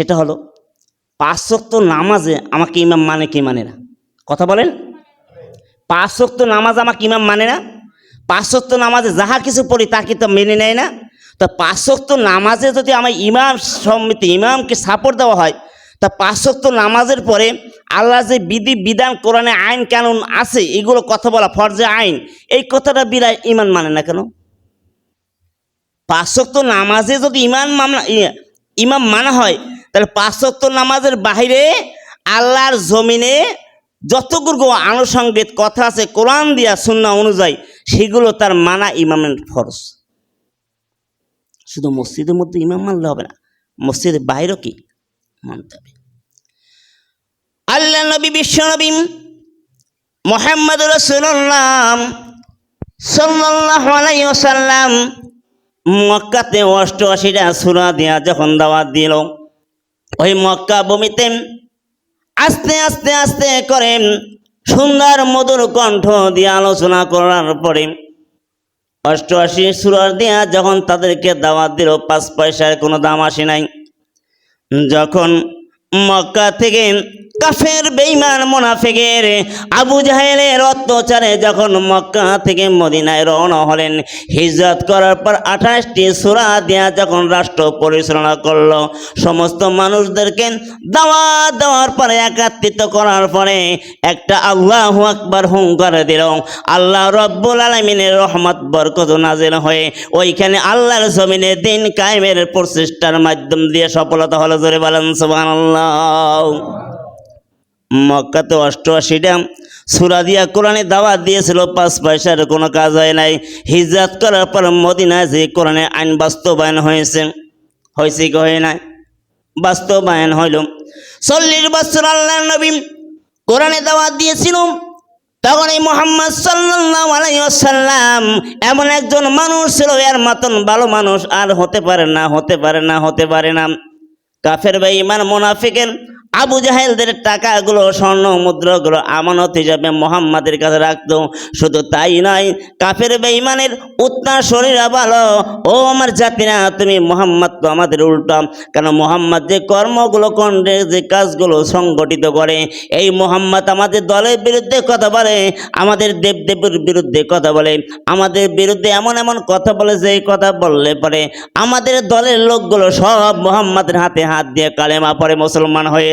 সেটা হলো, পাঁচ নামাজে আমাকে ইমাম মানে কে মানে না? কথা বলেন। পাঁচ নামাজ আমাকে ইমাম মানে না? পাঁচ নামাজে যাহা কিছু পড়ি তা কি তো মেনে নেয় না। তো পাঁচ ওয়াক্ত নামাজে যদি আমার ইমাম সমিতি ইমামকে সাপোর্ট দেওয়া হয়, তা পাঁচ নামাজের পরে আল্লাহ যে বিধি, বিধান, কোরআনে আইন, কানুন আছে, এগুলো কথা বলা ফরজে আইন, এই কথাটা বিরায় ইমান মানে না কেন? পাঁচ নামাজে যদি ইমান মামলা ইমাম মানা হয় তাহলে পাঁচ ওয়াক্ত নামাজের বাইরে আল্লাহর জমিনে যতগুলো আনুষঙ্গিক কথা আছে, কোরআন দিয়া সুন্না অনুযায়ী, সেগুলো তার মানা ইমামের ফরজ। শুধু মসজিদের মধ্যে ইমাম মানলে হবে না, মসজিদের বাইরেও কি মানতে হবে। আল্লাহ নবী, বিশ্ব নবী, মোহাম্মদ রসুল্লাম আলাইসাল্লাম মক্কাতে অষ্টআশিটা সুরা দিয়া যখন দাওয়াত দিল ওই মক্কা ভূমিতে আস্তে আস্তে আস্তে করে সুন্দর মধুর কণ্ঠ দিয়ে আলোচনা করার পরে অষ্টআশি সুরার দিয়া যখন তাদেরকে দাওয়াত দিল, পাঁচ পয়সার কোনো দাম আসে নাই। যখন মক্কা থেকে কাফের বেইমান মোনাফেকের আবু জাহেলের অত্যাচারে যখন মক্কা থেকে মদিনায় রওনা হলেন, হিজরত করার পর আঠাশটি সুরা দিয়া যখন রাষ্ট্র পরিচালনা করল, সমস্ত মানুষদেরকে দাওয়া দেওয়ার পরে, একাত্রিত করার পরে একটা আল্লাহ আকবার হুঙ্কার দিল। আল্লাহ রব্বুল আলমিনের রহমত, বরকত নাজিল হয়ে ওইখানে আল্লাহর জমিনে দিন কায়েমের প্রচেষ্টার মাধ্যম দিয়ে সফলতা হলো। জোরে বলেন সুবহানাল্লাহ। মক্কাতে অষ্টআশিটা সুরা দিয়া কোরআনে দাওয়াত দিয়েছিল, পাঁচ পয়সার কোনো কাজ হয় নাই। হিজরত করার পর মদিনায় যে কোরআনে আইন বাস্তবায়ন হয়েছে হয়েছে কি হয় নাই? বাস্তবায়ন হইল। চল্লিশ বছর আল্লাহ নবী কোরআনে দাওয়াত দিয়েছিল তখন এই মোহাম্মদ আলাইসাল্লাম এমন একজন মানুষ ছিল, এর মতন ভালো মানুষ আর হতে পারে না, হতে পারে না, হতে পারে না। কাফের ভাই ইমান মোনাফিকের আবু জাহেলদের টাকাগুলো, স্বর্ণ, মুদ্রাগুলো আমানত হিসাবে মোহাম্মদের কাছে রাখতো। শুধু তাই নয়, কাফের বেঈমানের উত্তার শরীরা ভালো। ও আমার জাতিরা, তুমি মোহাম্মদ তো আমাদের উল্টা। কেন মোহাম্মদ যে কর্মগুলো কণ্ঠে যে কাজগুলো সংগঠিত করে, এই মোহাম্মদ আমাদের দলের বিরুদ্ধে কথা বলে, আমাদের দেবদেবের বিরুদ্ধে কথা বলে। আমাদের বিরুদ্ধে এমন এমন কথা বলে, যে কথা বললে পরে আমাদের দলের লোকগুলো সব মোহাম্মদের হাতে হাত দিয়ে কালেমা পরে মুসলমান হয়ে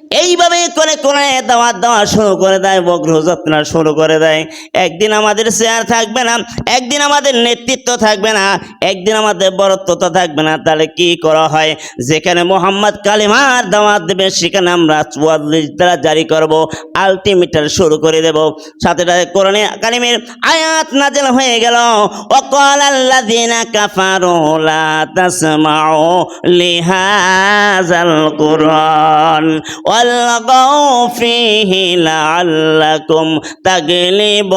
এইভাবে করে করে দাওয়াত দেওয়া শুরু করে দেয় বগ্রযাত্রা শুরু করে দেয়। একদিন আমাদের চেয়ার থাকবে না, একদিন আমাদের নেতৃত্ব থাকবে না, একদিন আমাদের বরত্বতা থাকবে না। তাহলে কি করা হয়? যেখানে মোহাম্মদ কালিমার দাওয়াত দেবে, সেখানে আমরা চুয়াল্লিশ দ্বারা জারি করব আলটিমিটার শুরু করে দেব। সাথে সাথে কোরআনে কালিমের আয়াত নাজেল হয়ে গেল অকল আল্লাহ দিনা কাফারোলা তাসমাও লিহাজাল কোরআন والغوا فيه لعلكم تغلبون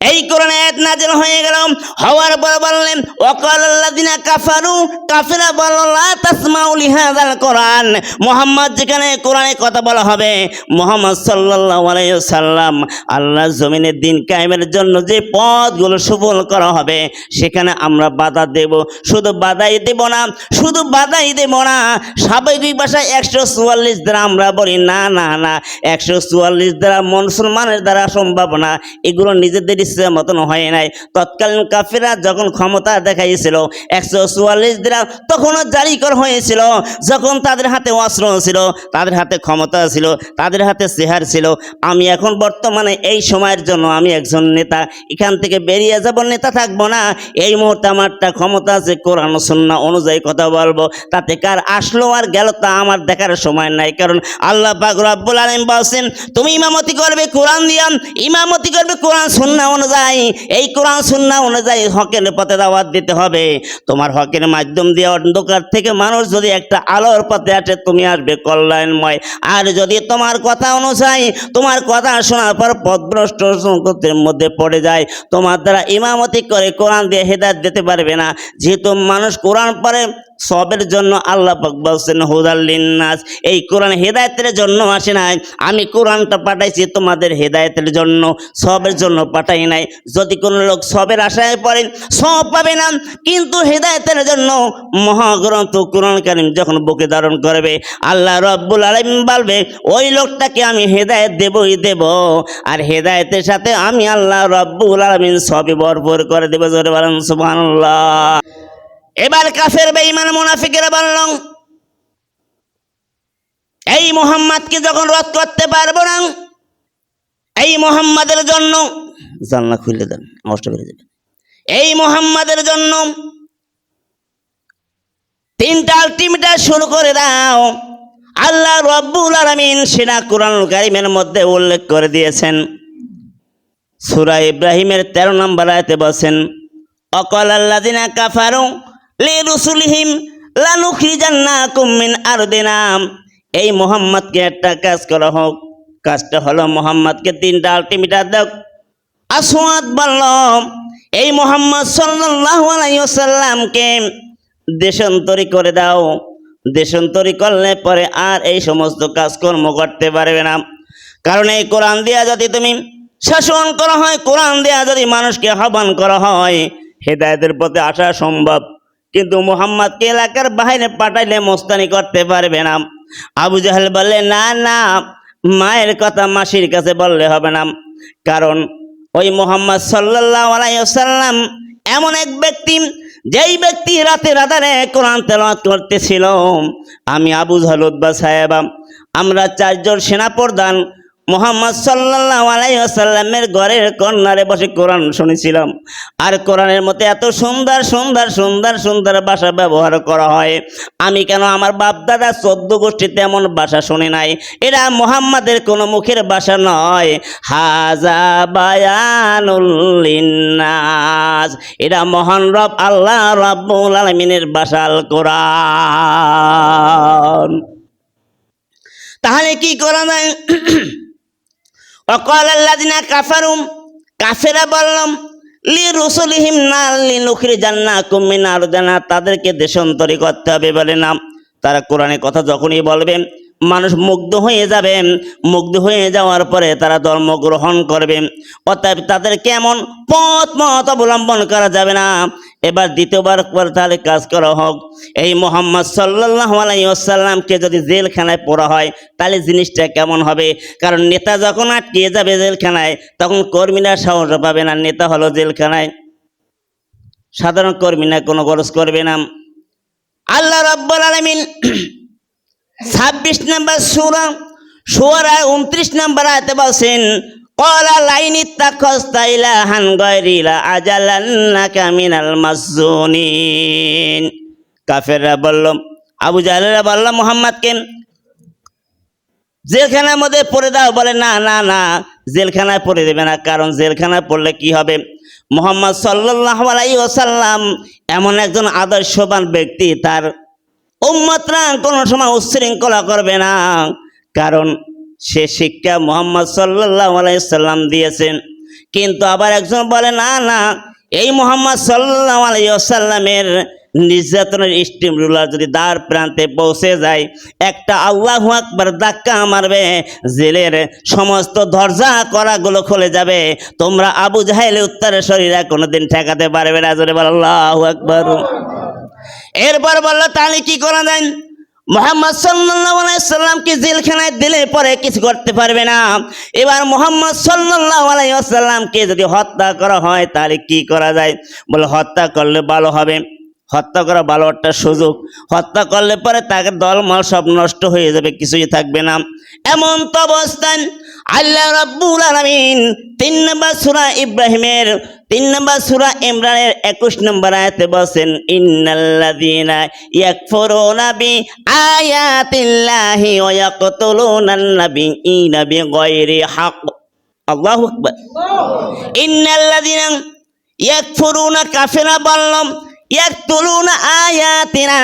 এই কোরআন আয়াত নাযিল হয়ে গেল। হওয়ার পর বললেন ওয়াকাল আল্লাযিনা কাফারু, কাফিরা বলল, লা তাসমাউ লিহাযাল কোরআন। মুহাম্মদ যেখানে কোরআনে কথা বলা হবে, মুহাম্মদ সাল্লাল্লাহু আলাইহি সাল্লাম আল্লাহ জমিনের দিন কায়েমের জন্য যে পথগুলো সুফল করা হবে, সেখানে আমরা বাধা দেব। শুধু বাধাই দেব না, শুধু বাধাই দেব না, স্বাভাবিক ভাষায় একশো চুয়াল্লিশ দ্বারা আমরা বলি, না না না, একশো চুয়াল্লিশ দ্বারা মুসলমানের দ্বারা সম্ভব না। এগুলো নিজেদের ইচ্ছে মতন হয় নাই। তৎকালীন কাফিরা যখন ক্ষমতা দেখাইছিল, একশো চুয়াল্লিশ দ্বারা তখনও জারি কর হয়েছিল। যখন তাদের হাতে অস্ত্র ছিল, তাদের হাতে ক্ষমতা ছিল, তাদের হাতে চেহার ছিল। আমি এখন বর্তমানে এই সময়ের জন্য আমি একজন নেতা। এখান থেকে বেরিয়ে যাব, নেতা থাকব না। এই মুহূর্তে আমারটা ক্ষমতা আছে, কোরআন সন্না অনুযায়ী কথা বলব। তাতে কার আসলো আর গেল তা আমার দেখার সময় নাই। কারণ আল্লাহ পাক রব্বুল আলামিন বলছেন, তুমি ইমামতি করবে, কোরআন দিয়া, ইমামতি করবে, কোরআন, সুন্না অনুযায়ী, এই কোরআন সুন্না অনুযায়ী হকের পথে দাওয়াত দিতে হবে। তোমার হকের মাধ্যম দিয়ে অন্ধকার থেকে মানুষ যদি একটা আলোর পথে আসে, তুমি আসবে কল্যাণময়। আর যদি তোমার কথা অনুযায়ী, তোমার কথা শোনার পর পথভ্রষ্ট সংকটের মধ্যে পড়ে যায়, তোমার দ্বারা ইমামতি করে কোরআন দিয়ে হেদায়ত দিতে পারবে না। যেহেতু মানুষ কোরআন পড়ে, সবের জন্য আল্লাহ পাক বলছেন হুদাল্লিন্নাস এই কোরআন হেদায়েতের জন্য আসে নাই। আমি কোরআনটা পাঠাইছি তোমাদের হেদায়েতের জন্য, সবের জন্য পাঠাই নাই। যদি কোনো লোক সবের আশায় পড়েন, সব পাবে না। কিন্তু হেদায়েতের জন্য মহাগ্রন্থ কোরআন কারিম যখন বুকে ধারণ করবে, আল্লাহ রব্বুল আলম বলবে, ওই লোকটাকে আমি হেদায়েত দেবই দেব। আর হেদায়েতের সাথে আমি আল্লাহ রব্বুল আলমিন সবই ভরপুর করে দেবো। জোরে বলেন, সুবহানাল্লাহ। এবার কাফের, বেঈমান, মুনাফিকেরা বলল, এই মোহাম্মদকে যখন রদ করতে পারব না, এই মোহাম্মদের জন্য জানলা খুলে দেন, নষ্ট করে দেবেন। এই মোহাম্মদের জন্য তিনটা আলটিমেটার শুরু করে দাও। আল্লাহ রব্বুল আলমিন সেনা কোরআন কারিমের মধ্যে উল্লেখ করে দিয়েছেন। সুরা ইব্রাহিমের তেরো নম্বর আয়তে বসেন অকল আল্লাদিনা কাফারু লি রুসুলহিম লানুখরিজান্নাকুম মিন আরদিনাম এই মোহাম্মদকে একটা কাজ করা হোক, কাজটা হলো মোহাম্মদকে তিনটা আলটিমিটার দাও। আসওয়াদ বলল এই মোহাম্মদ ওয়াসাল্লামকে দেশান্তরি করে দাও। দেশান্তরি করলে পরে আর এই সমস্ত কাজকর্ম করতে পারবে না। কারণ এই কোরআন দিয়া যদি তুমি শাসন করা হয়, কোরআন দেয়া যদি মানুষকে আহ্বান করা হয়, হেদায়তের পথে আসা সম্ভব। কিন্তু মোহাম্মদকে এলাকার বাইরে পাঠাইলে মোস্তানি করতে পারবে না। আবু জাহেল বললে, না না, মায়ের কথা মাসির কাছে বললে হবে না। কারণ ওই মোহাম্মদ আলাইসাল্লাম এমন এক ব্যক্তি, যেই ব্যক্তি রাতে রাতারে কোরআন তেলাওয়াত করতেছিল। আমি আবু জাহলুদ্বা সাহেব, আমরা চারজন সেনা প্রধান মোহাম্মদ সাল্লাহ আলাইসাল্লামের ঘরের কর্নারে বসে কোরআন শুনেছিলাম। আর কোরআনের মধ্যে এত সুন্দর সুন্দর সুন্দর সুন্দর ভাষা ব্যবহার করা হয়। আমি কেন আমার বাপ দাদা চোদ্দ গোষ্ঠীতে এমন ভাষা শুনি নাই? এটা মোহাম্মদের কোনো মুখের ভাষা নয়। হাজা বায়ানুল্লিনাস এটা মহান রব, আল্লাহ রব্বুল আলমিনের আল কোরআন। তাহলে কি করা যায়? অকল আল্লাদিনা কাফারুম কাফেরা বললাম লি রসুলিহিম না লি নুখরি জান্না কুমিন আর জানা তাদেরকে দেশান্তরি করতে হবে বলে না তারা কোরআনের কথা যখনই বলবেন মানুষ মুগ্ধ হয়ে যাবে। মুগ্ধ হয়ে যাওয়ার পরে তারা ধর্ম গ্রহণ করবে। অতএব তাদের কেমন পথ মত অবলম্বন করা যাবে না। এবার দ্বিতীয়বার পর তাহলে কাজ করা হোক। এই মোহাম্মদ সাল্লাহ আলাইসাল্লামকে যদি জেলখানায় পড়া হয়, তাহলে জিনিসটা কেমন হবে? কারণ নেতা যখন আটকিয়ে যাবে জেলখানায়, তখন কর্মীরা সাহস পাবে না। নেতা হলো জেলখানায়। সাধারণ কর্মীরা কোনো খরচ করবে না। আল্লাহ রব্বুল আলমিন ছাব্বিশ নম্বর সুরা, সুরার উনত্রিশ নম্বর আয়তে বলছেন লাইনি আবু জেলখানার মধ্যে দাও। বলে, না না না, জেলখানায় পড়ে দেবে না, কারণ জেলখানায় পড়লে কি হবে? মোহাম্মদ সাল্লাহ আলাই এমন একজন আদর্শবান ব্যক্তি, তার উম্মতরা কোনো সময় উচ্ছৃঙ্খলা করবে না, কারণ সে শিক্ষা মোহাম্মদ সাল্লাহ আলাইসাল্লাম দিয়েছেন। কিন্তু আবার একজন বলে, না না, এই মোহাম্মদ সাল্লাহ আলাইসাল্লামের নির্যাতনের স্টিম রুলার যদি দ্বার প্রান্তে পৌঁছে যায়, একটা আল্লাহ আকবার ধাক্কা মারবে, জেলের সমস্ত দরজা করাগুলো খুলে যাবে। তোমরা আবু জাহেলে উত্তরের শরীরা কোনোদিন ঠেকাতে পারবে না, জোরে বল, আল্লাহ আকবর। এরপর বলল, তাহলে কি করা যায়? মোহাম্মদ সাল্লাহামকে জেলখানায় দিলে পরে কিছু করতে পারবে না? এবার মোহাম্মদ সাল্লাহামকে যদি হত্যা করা হয়, তাহলে কি করা যায়? বলে, হত্যা করলে ভালো হবে। হত্যা করা ভালো একটা সুযোগ। হত্যা করলে পরে তাকে দলমল সব নষ্ট হয়ে যাবে, কিছুই থাকবে না। এমন তো অবস্থান আল্লাহ রাব্বুল আলামিন তিন নম্বর সূরা ইব্রাহিমের তিন নম্বর সুরা ইমরানের একুশ নম্বর আয়াতে বলেন ইন্নাল্লাযীনা ইয়াকফুরুনা বি আয়াতিল্লাহি ওয়া ইয়াকতুলুনা আন-নাবিয়্যিনা বিগায়রি হক। আয়াতিনা।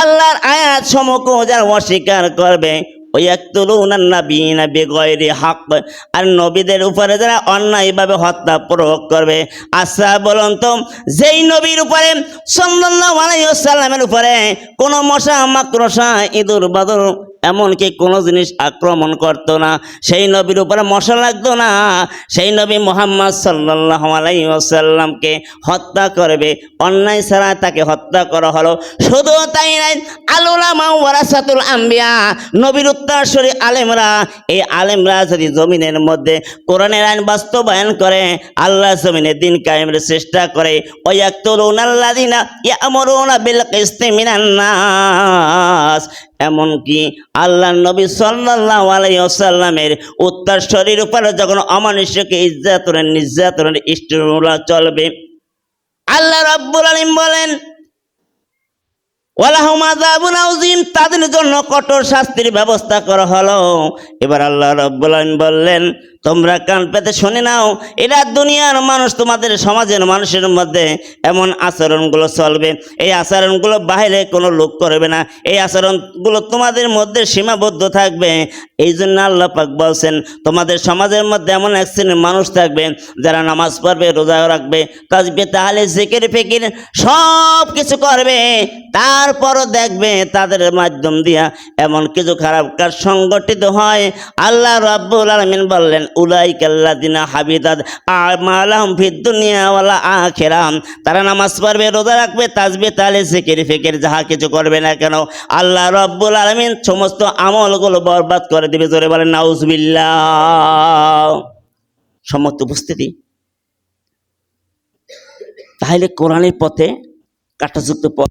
আল্লাহর আয়াত সমক যারা অস্বীকার করবে ওয়াক্তুলুনা নাবিয়িনা বিগয়রি হক। আর নবীদের উপরে যারা অন্যায়ভাবে হত্যা প্রয়োগ করবে আচ্ছা বলুন তো, যেই নবীর উপরে, সাল্লাল্লাহু আলাইহি ওয়াসাল্লামের উপরে কোনো মশা, মাকড়সা, ইঁদুর, বাদর এমনকি কোনো জিনিস আক্রমণ করতো না। সেই নবীর উপরে মশা লাগতো না। সেই নবী মোহাম্মদ সাল্লাহ আলাইসাল্লামকে হত্যা করবে। অন্যায় ছাড়া তাকে হত্যা করা হলো। শুধু তাই নাই আলুলামা আম্বিয়া, নবীর উত্তরসূরি আলেমরা, এই আলেমরা যদি জমিনের মধ্যে কোরআনের আইন বাস্তবায়ন করে, আল্লাহ জমিনে দিন কায়েমের চেষ্টা করে ওয়াক্তুলুন আল্লাযিনা ইয়ামুরুনা বিল কিসতি মিনান নাস। এমনকি আল্লাহ নবী সাল্লাল্লাহু আলাইহি উত্তর শরীর উপরে যখন অমানুষ্যকে ইজ্জাতনের নির্যাতনের ইষ্টমূলা চলবে, আল্লাহ রাব্বুল আলামিন বলেন তাদের জন্য কঠোর শাস্তির ব্যবস্থা করা হলো। এবার আল্লাহ রাব্বুল আলামিন বললেন তোমরা কান পেতে শুনে নাও এটা দুনিয়ার মানুষ, তোমাদের সমাজের মানুষের মধ্যে এমন আচরণগুলো চলবে। এই আচরণগুলো বাইরে কোনো লোক করবে না। এই আচরণগুলো তোমাদের মধ্যে সীমাবদ্ধ থাকবে। এই জন্য আল্লাহ পাক বলছেন, তোমাদের সমাজের মধ্যে এমন এক শ্রেণির মানুষ থাকবে, যারা নামাজ পড়বে, রোজা রাখবে, তাজবে, তাহলে, জিকির, ফিকির সব কিছু করবে। তারপরও দেখবে তাদের মাধ্যম দিয়া এমন কিছু খারাপ কাজ সংগঠিত হয়। আল্লাহ রাব্বুল আলামিন বললেন উলাই কাল্লাদিনা তারা নামাজ রোজা রাখবে, তাজবে ফিকির যাহা কিছু করবে না কেন। আল্লাহ রাব্বুল আলামিন সমস্ত আমলগুলো বরবাদ করে দিবে। জোরে বলেন, নাউজুবিল্লাহ। সমস্ত উপস্থিতি? তাহলে কোরআনের পথে কাটাযুক্ত পথ